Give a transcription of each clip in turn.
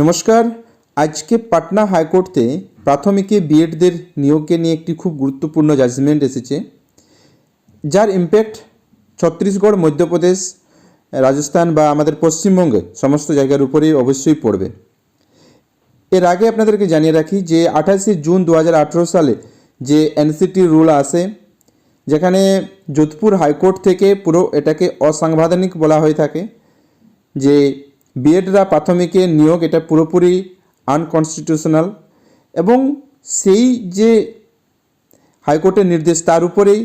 নমস্কার। আজকে পাটনা হাইকোর্টে প্রাথমিকে বিএডদের নিয়োগকে নিয়ে একটি খুব গুরুত্বপূর্ণ জাজমেন্ট এসেছে, যার ইম্প্যাক্ট ছত্তিশগড়, মধ্যপ্রদেশ, রাজস্থান বা আমাদের পশ্চিমবঙ্গে সমস্ত জায়গার উপরেই অবশ্যই পড়বে। এর আগে আপনাদেরকে জানিয়ে রাখি যে আঠাশে জুন দু হাজার আঠেরো সালে যে এনসিটি রুল আসে, যেখানে যোধপুর হাইকোর্ট থেকে পুরো এটাকে অসাংবিধানিক বলা হয়ে থাকে যে বিএডরা প্রাথমিকে নিয়োগ এটা পুরোপুরি আনকনস্টিটিউশনাল এবং সেই যে হাইকোর্টের নির্দেশ তার উপরেই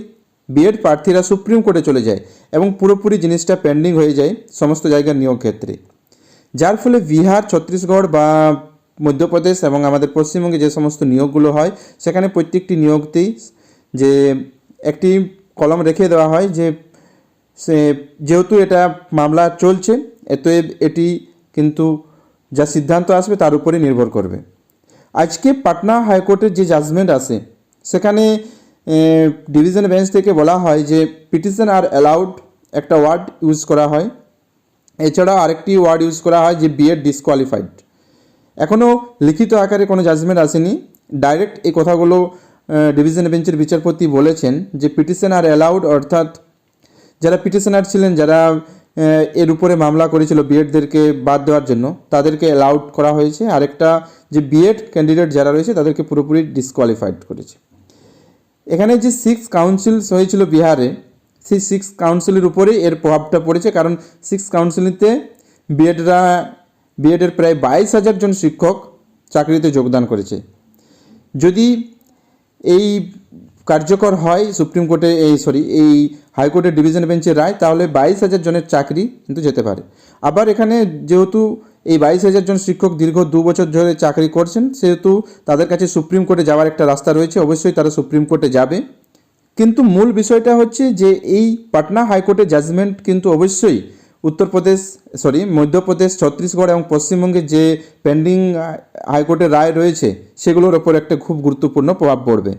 বিএড প্রার্থীরা সুপ্রিম কোর্টে চলে যায় এবং পুরোপুরি জিনিসটা পেন্ডিং হয়ে যায় সমস্ত জায়গার নিয়োগ ক্ষেত্রে। যার ফলে বিহার, ছত্তিশগড় বা মধ্যপ্রদেশ এবং আমাদের পশ্চিমবঙ্গে যে সমস্ত নিয়োগগুলো হয়, সেখানে প্রত্যেকটি নিয়োগতেই যে একটি কলম রেখে দেওয়া হয় যে সে যেহেতু এটা মামলা চলছে এতএব এটি কিন্তু যা সিদ্ধান্ত আসবে তার উপরে নির্ভর করবে। আজকে পাটনা হাইকোর্টের যে জাজমেন্ট আছে, সেখানে ডিভিশন বেঞ্চ থেকে বলা হয় যে পিটিশন আর অ্যালাউড একটা ওয়ার্ড ইউজ করা হয়। এছাড়াও আরেকটি ওয়ার্ড ইউজ করা হয় যে বিএড ডিসকোয়ালিফাইড এখনও লিখিত আকারে কোনো জাজমেন্ট আসেনি। ডাইরেক্ট এই কথাগুলো ডিভিশন বেঞ্চের বিচারপতি বলেছেন যে পিটিশন আর অ্যালাউড অর্থাৎ যারা পিটিশনার ছিলেন, যারা এর উপরে মামলা করেছিল বিএডদেরকে বাদ দেওয়ার জন্য। তাদেরকে অ্যালাউড করা হয়েছে। আরেকটা যে বিএড ক্যান্ডিডেট যারা রয়েছে, তাদেরকে পুরোপুরি ডিসকোয়ালিফাইড করেছে। এখানে যে সিক্স কাউন্সিল হয়েছিল বিহারে, সেই সিক্স কাউন্সিলের উপরেই এর প্রভাবটা পড়েছে। কারণ সিক্স কাউন্সিলিতে বিএডরা, বিএডের প্রায় বাইশ হাজার জন শিক্ষক চাকরিতে যোগদান করেছে। যদি এই কার্যকর হয় সুপ্রিম কোর্টে এই সরি এই হাইকোর্টের ডিভিশন বেঞ্চের রায়, তাহলে বাইশ হাজার জনের চাকরি কিন্তু যেতে পারে। আবার এখানে যেহেতু এই বাইশ হাজার জন শিক্ষক দীর্ঘ দু বছর ধরে চাকরি করছেন, সেহেতু তাদের কাছে সুপ্রিম কোর্টে যাওয়ার একটা রাস্তা রয়েছে, অবশ্যই তারা সুপ্রিম কোর্টে যাবে। কিন্তু মূল বিষয়টা হচ্ছে যে এই পাটনা হাইকোর্টের জাজমেন্ট কিন্তু অবশ্যই উত্তরপ্রদেশ সরি মধ্যপ্রদেশ, ছত্তিশগড় এবং পশ্চিমবঙ্গে যে পেন্ডিং হাইকোর্টের রায় রয়েছে, সেগুলোর ওপর একটা খুব গুরুত্বপূর্ণ প্রভাব পড়বে।